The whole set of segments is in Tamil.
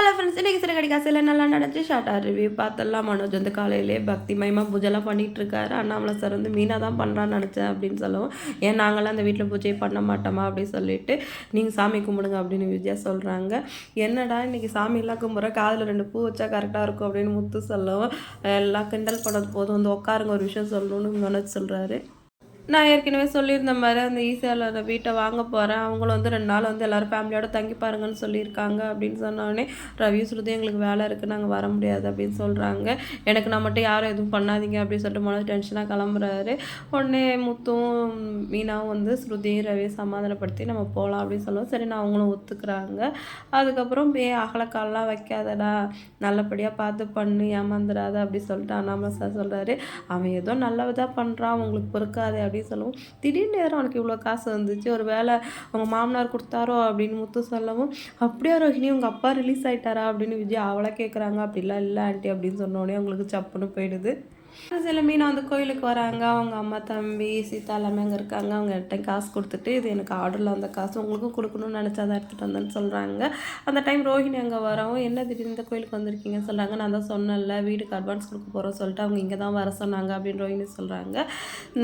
ஹலோ ஃப்ரெண்ட்ஸ் இன்றைக்கி சிறு கடிகாசில் நல்லா நடந்துச்சு. ஷார்ட்டாக ரிவ்யூ பார்த்தெல்லாம் மனோஜ் வந்து காலையிலே பக்தி மயமாக பூஜைலாம் பண்ணிகிட்டு இருக்காரு அண்ணாமலை சார் வந்து மீனா தான் பண்ணுறான்னு நினச்சேன் அப்படின்னு சொல்லவும் ஏன் நாங்களாம் அந்த வீட்டில் பூஜை பண்ண மாட்டோமா? அப்படின்னு சொல்லிட்டு நீங்கள் சாமி கும்பிடுங்க அப்படின்னு விஜயா சொல்கிறாங்க என்னடா இன்றைக்கி சாமியெல்லாம் கும்பிட்ற? காதில் ரெண்டு பூ வச்சா கரெக்டாக இருக்கும் அப்படின்னு முத்து சொல்லவும் எல்லாம் கிண்டல் பண்ணது போதும் வந்து உட்காருங்க ஒரு விஷயம் சொல்லணும்னு மனோஜ் சொல்கிறாரு நான் ஏற்கனவே சொல்லியிருந்த மாதிரி அந்த ஈஸியாவில் வீட்டை வாங்க போகிறேன் அவங்களும் வந்து ரெண்டு நாள் வந்து எல்லோரும் ஃபேமிலியோட தங்கி பாருங்கன்னு சொல்லியிருக்காங்க அப்படின்னு சொன்னோடனே ரவி ஸ்ருதி எங்களுக்கு வேலை இருக்குது நாங்கள் வர முடியாது அப்படின்னு சொல்கிறாங்க எனக்கு நான் மட்டும் யாரும் எதுவும் பண்ணாதீங்க அப்படின்னு சொல்லிட்டு மனசு டென்ஷனாக கிளம்புறாரு. உடனே முத்தும் மீனாவும் வந்து ஸ்ருதியும் ரவியை சமாதானப்படுத்தி நம்ம போகலாம் அப்படின்னு சொல்லுவோம். சரி நான் அவங்களும் ஒத்துக்கிறாங்க. அதுக்கப்புறம் பே அகலக்கால்லாம் வைக்காதடா நல்லபடியாக பார்த்து பண்ணு ஏமாந்துடாத அப்படி சொல்லிட்டு அண்ணாமலை சார் சொல்கிறாரு அவன் ஏதோ நல்லதாக பண்ணுறான் அவங்களுக்கு பொறுக்காது அப்படின்னு சொல்லவும். திடீர்னு நேரம் அவனுக்கு இவ்வளோ காசு வந்துச்சு ஒரு வேலை அவங்க மாமனார் கொடுத்தாரோ அப்படின்னு முத்து சொல்லவும் அப்படியே ரோஹிணி உங்கள் அப்பா ரிலீஸ் ஆகிட்டாரா அப்படின்னு விஜய் அவளை கேட்குறாங்க அப்படிலாம் இல்லை ஆண்டி அப்படின்னு சொன்னோடனே அவங்களுக்கு சப்புன்னு போயிடுது. சில மீன் அந்த கோயிலுக்கு வராங்க. அவங்க அம்மா தம்பி சீதா எல்லாமே அங்கே இருக்காங்க. அவங்க கிட்ட காசு கொடுத்துட்டு இது எனக்கு ஆர்டரில் அந்த காசு உங்களுக்கும் கொடுக்கணும்னு நினச்சா தான் எடுத்துகிட்டு வந்தேன்னு சொல்கிறாங்க அந்த டைம் ரோஹிணி அங்கே வரவும் என்ன திடீர்னு இந்த கோயிலுக்கு வந்திருக்கீங்கன்னு? சொல்கிறாங்க நான் தான் சொன்னேன்ல வீட்டுக்கு அட்வான்ஸ் கொடுக்க போகிறோம் சொல்லிட்டு அவங்க இங்கே தான் வர சொன்னாங்க அப்படின்னு ரோஹிணி சொல்கிறாங்க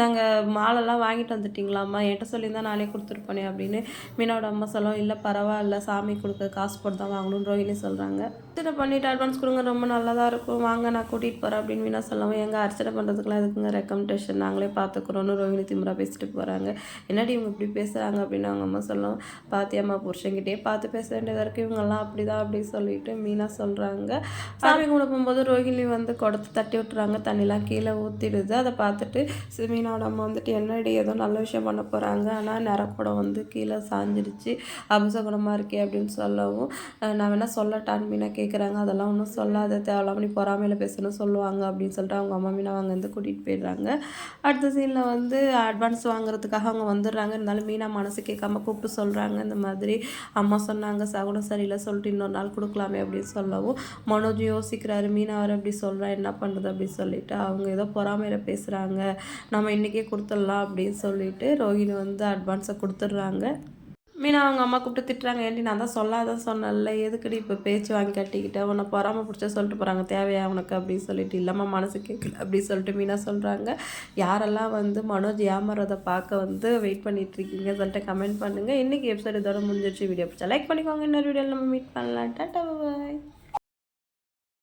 நாங்கள் மாலெல்லாம் வாங்கிட்டு வந்துட்டிங்களாம்மா? என்கிட்ட சொல்லியிருந்தா நானே கொடுத்துருப்பேனே அப்படின்னு மீனோட அம்மா சொல்லுவோம் இல்லை பரவாயில்ல சாமி கொடுக்க காசு போட்டு தான் வாங்கணும்னு ரோஹிணி சொல்கிறாங்க இதை பண்ணிவிட்டு அட்வான்ஸ் கொடுங்க ரொம்ப நல்லதாக இருக்கும். வாங்க நான் கூட்டிகிட்டு போகிறேன் அப்படின்னு மீனா சொல்லவும் எங்கள் அர்ச்சனை பண்ணுறதுக்குலாம் எதுக்குங்க ரெக்கமெண்டேஷன் நாங்களே பார்த்துக்குறோன்னு ரோஹிணி திமுறா பேசிட்டு போகிறாங்க என்னடி இவங்க இப்படி பேசுகிறாங்க அப்படின்னு அவங்க அம்மா சொல்லுவோம் பாத்தியம்மா புருஷங்கிட்டே பார்த்து பேச வேண்டியதாக இருக்குது இவங்கெல்லாம் அப்படி தான் அப்படின்னு சொல்லிட்டு மீனா சொல்கிறாங்க சாமி கும்பிட போகும்போது ரோஹிணி வந்து கொடுத்து தட்டி விட்டுறாங்க. தண்ணிலாம் கீழே ஊற்றிடுது அதை பார்த்துட்டு மீனோட அம்மா வந்துட்டு என்னடி ஏதோ நல்ல விஷயம் பண்ண போகிறாங்க ஆனால் நிறப்படம் வந்து கீழே சாஞ்சிடுச்சு அபசகுணமாக இருக்கே அப்படின்னு சொல்லவும் நான் வேணால் சொல்லட்டான்னு மீனா கேட்குறாங்க அதெல்லாம் ஒன்றும் சொல்லாத. தேவையில்லாமல் நீ பொறாமையில் பேசணும் சொல்லுவாங்க அப்படின்னு சொல்லிட்டு அவங்க அம்மா மீனா வந்து கூட்டிகிட்டு போயிடுறாங்க. அடுத்த சீனில் வந்து அட்வான்ஸ் வாங்குறதுக்காக அவங்க வந்துடுறாங்க. இருந்தாலும் மீனா மனசு கேட்காம கூப்பிட்டு சொல்கிறாங்க இந்த மாதிரி அம்மா சொன்னாங்க சகுனம் சரியில்லை சொல்லிட்டு இன்னொரு நாள் கொடுக்கலாமே அப்படின்னு சொல்லவும் மனோஜ் யோசிக்கிறாரு மீனா வர அப்படி சொல்கிறா என்ன பண்ணுறது அப்படின்னு சொல்லிட்டு. அவங்க ஏதோ பொறாமையில் பேசுகிறாங்க நம்ம இன்றைக்கே கொடுத்துடலாம் அப்படின்னு சொல்லிட்டு ரோஹிணி வந்து அட்வான்ஸை கொடுத்துட்றாங்க. மீனா அவங்க அம்மா கூப்பிட்டு திட்டுறாங்க ஏன்டி நான் தான் சொல்லாதான் சொன்னல எதுக்குடி இப்போ பேச்சு வாங்கி கட்டிக்கிட்டேன் உன்னை பொறாம பிடிச்சா சொல்லிட்டு போகிறாங்க தேவையா உனக்கு? அப்படின்னு சொல்லிட்டு இல்லாமல் மனசு கேட்கல அப்படின்னு சொல்லிட்டு மீனா சொல்கிறாங்க யாரெல்லாம் வந்து மனோஜ் ஏமாறதை பார்க்க வந்து வெயிட் பண்ணிட்டு இருக்கீங்க சொல்லிட்டு கமெண்ட் பண்ணுங்கள் இன்றைக்கி எபிசோட் இதோட முடிஞ்சிருச்சு. வீடியோ பிடிச்சா லைக் பண்ணிக்கோங்க. இன்னொரு வீடியோவில் நம்ம மீட் பண்ணலாம். டாட்டா பாய்